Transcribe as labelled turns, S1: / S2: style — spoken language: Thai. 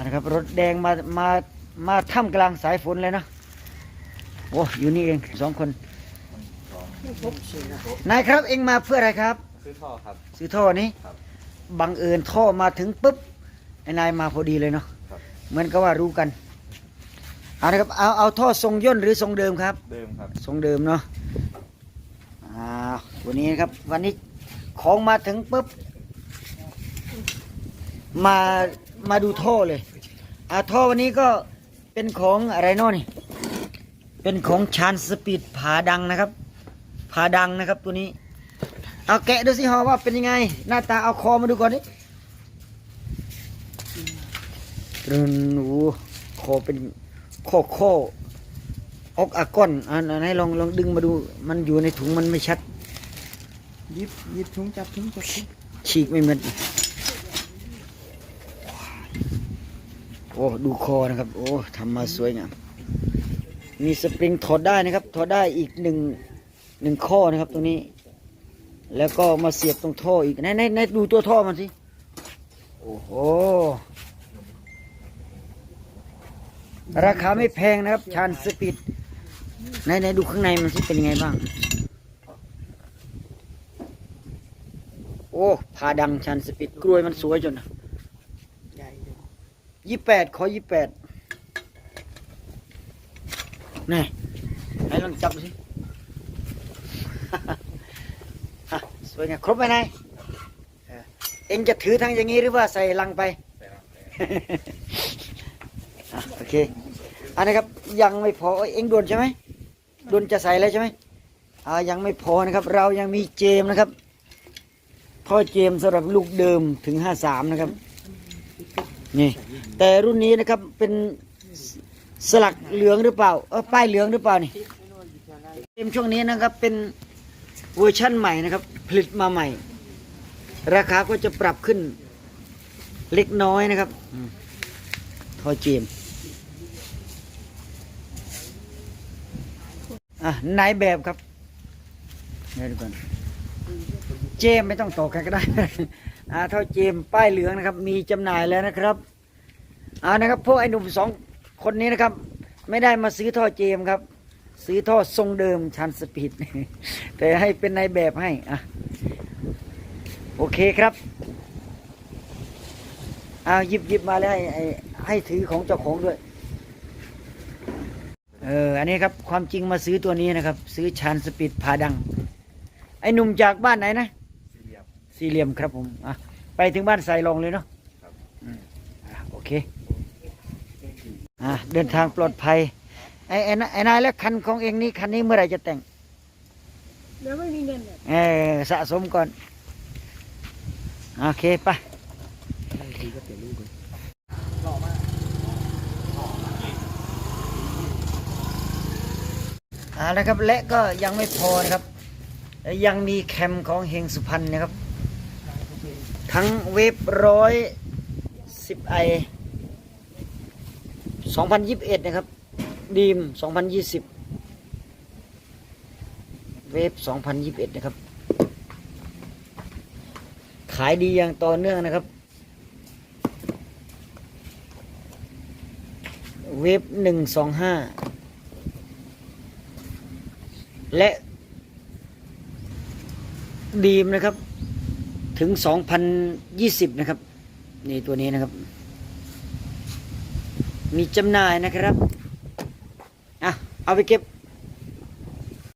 S1: อะนะครับรถแดงมามามาท่ามกลางสายฝนเลยนะโอ้อยู่นี่เองสองคนนายครับเองมาเพื่ออะไรครับ
S2: ซื้อท่อครับ
S1: ซื้อท่อนี้
S2: ครับ
S1: บังเอิญท่อมาถึงปุ๊บไอ้นายมาพอดีเลยเนาะ
S2: ครับ
S1: เหมือนกับว่ารู้กันเอาละครับเอาเอาท่อทรงย่นหรือทรงเดิมครับ
S2: เดิมครับ
S1: ทรงเดิมเนาะอ่าวันนี้ครับวันนี้ของมาถึงปุ๊บมา มาดูท่อเลยอ่าท่อวันนี้ก็เป็นของอะไรเนาะนี่ เป็นของชานสปีดผาดังนะครับผาดังนะครับตัวนี้ เอาแกะดูสิฮอว่าเป็นยังไง หน้าตาเอาคอมาดูก่อนดิตรึนโอ้คอเป็นข้อข้ออกอาก้อนอันอันให้ลองลองดึงมาดูมันอยู่ในถุงมันไม่ชัด
S3: ยิบยิบถุงจับถุงจับถุง
S1: ฉีกไม่เหมือน โอ้ดูคอนะครับ โอ้ทำมาสวยงามมีสปริงถอดได้นะครับ ถอดได้อีกหนึ่งหนึ่งข้อนะครับตรงนี้ แล้วก็มาเสียบตรงท่ออีกไหนไหนไหนดูตัวท่อมันสิ โอ้โห ราคาไม่แพงนะครับ ชานสปีดไหนไหนดูข้างในมันสิเป็นยังไงบ้าง โอ้พาดังชันสปิดกล้วยมันสวยจนนะ
S3: ยี่
S1: แปดขอยี่แปดนี่ให้ลองจับสิสวยงามครบไหมนายเอ็งจะถือทั้งอย่างนี้หรือว่าใส่ลังไป โอเค อันนี้ครับยังไม่พอ เอ็งด่วนใช่ไหมด่วนจะใส่แล้วใช่ไหมอ่ายังไม่พอนะครับ เรายังมีเจมนะครับ พ่อเจมสำหรับลูกเดิมถึงห้าสามนะครับ นี่ แต่รุ่นนี้นะครับเป็นสลักเหลืองหรือเปล่าเออป้ายเหลืองหรือเปล่านี่เกมช่วงนี้นะครับเป็นเวอร์ชั่นใหม่นะครับ ผลิตมาใหม่ ราคาก็จะปรับขึ้นเล็กน้อยนะครับทอเจมอะนายแบบครับเดี๋ยวดูก่อน เจมไม่ต้องต่อกันก็ได้อ่าเท่าเจมป้ายเหลืองนะครับ มีจำหน่ายแล้วนะครับเอานะครับพวกไอ้หนุ่มสองคนนี้นะครับ ไม่ได้มาซื้อท่อเจมครับ ซื้อท่อทรงเดิมชันสปีดแต่ให้เป็นในแบบให้อะโอเคครับเอาหยิบหยิบมาแล้วให้ให้ถือของเจ้าของด้วย เออ อันนี้ครับ ความจริงมาซื้อตัวนี้นะครับ ซื้อชันสปีดพาดัง ไอ้หนุ่มจากบ้านไหนนะ
S2: สี่เหลี่ยม
S1: สี่เหลี่ยมครับผมอะไปถึงบ้านใส่ลองเลยเนาะ
S2: ครับ
S1: อืมอะโอเคอะเดินทางปลอดภัย ไอ้ไอ้นายไอ้นายแล้วคันของเองนี่คันนี้เมื่อไหร่จะแต่ง
S3: เดี๋ยวไม่มีเงินเลย
S1: เออสะสมก่อน โอเคไป
S3: ทีก็เปลี่ยนรูปเลย
S1: อ่านะครับและก็ยังไม่พอนะครับ ยังมีแคมของเฮงสุพรรณนะครับ ทั้งเว็บร้อยสิบไอสองพันยิบเอ็ดนะครับ ดีมสองพันยี่สิบเวฟสองพันยิบเอ็ดนะครับ ขายดีอย่างต่อเนื่องนะครับ เวฟหนึ่งสองห้าและ ดีมนะครับ ถึง 2020 นะครับ นี่ตัวนี้นะครับ มีจำหน่ายนะครับ อะ เอาไปเก็บ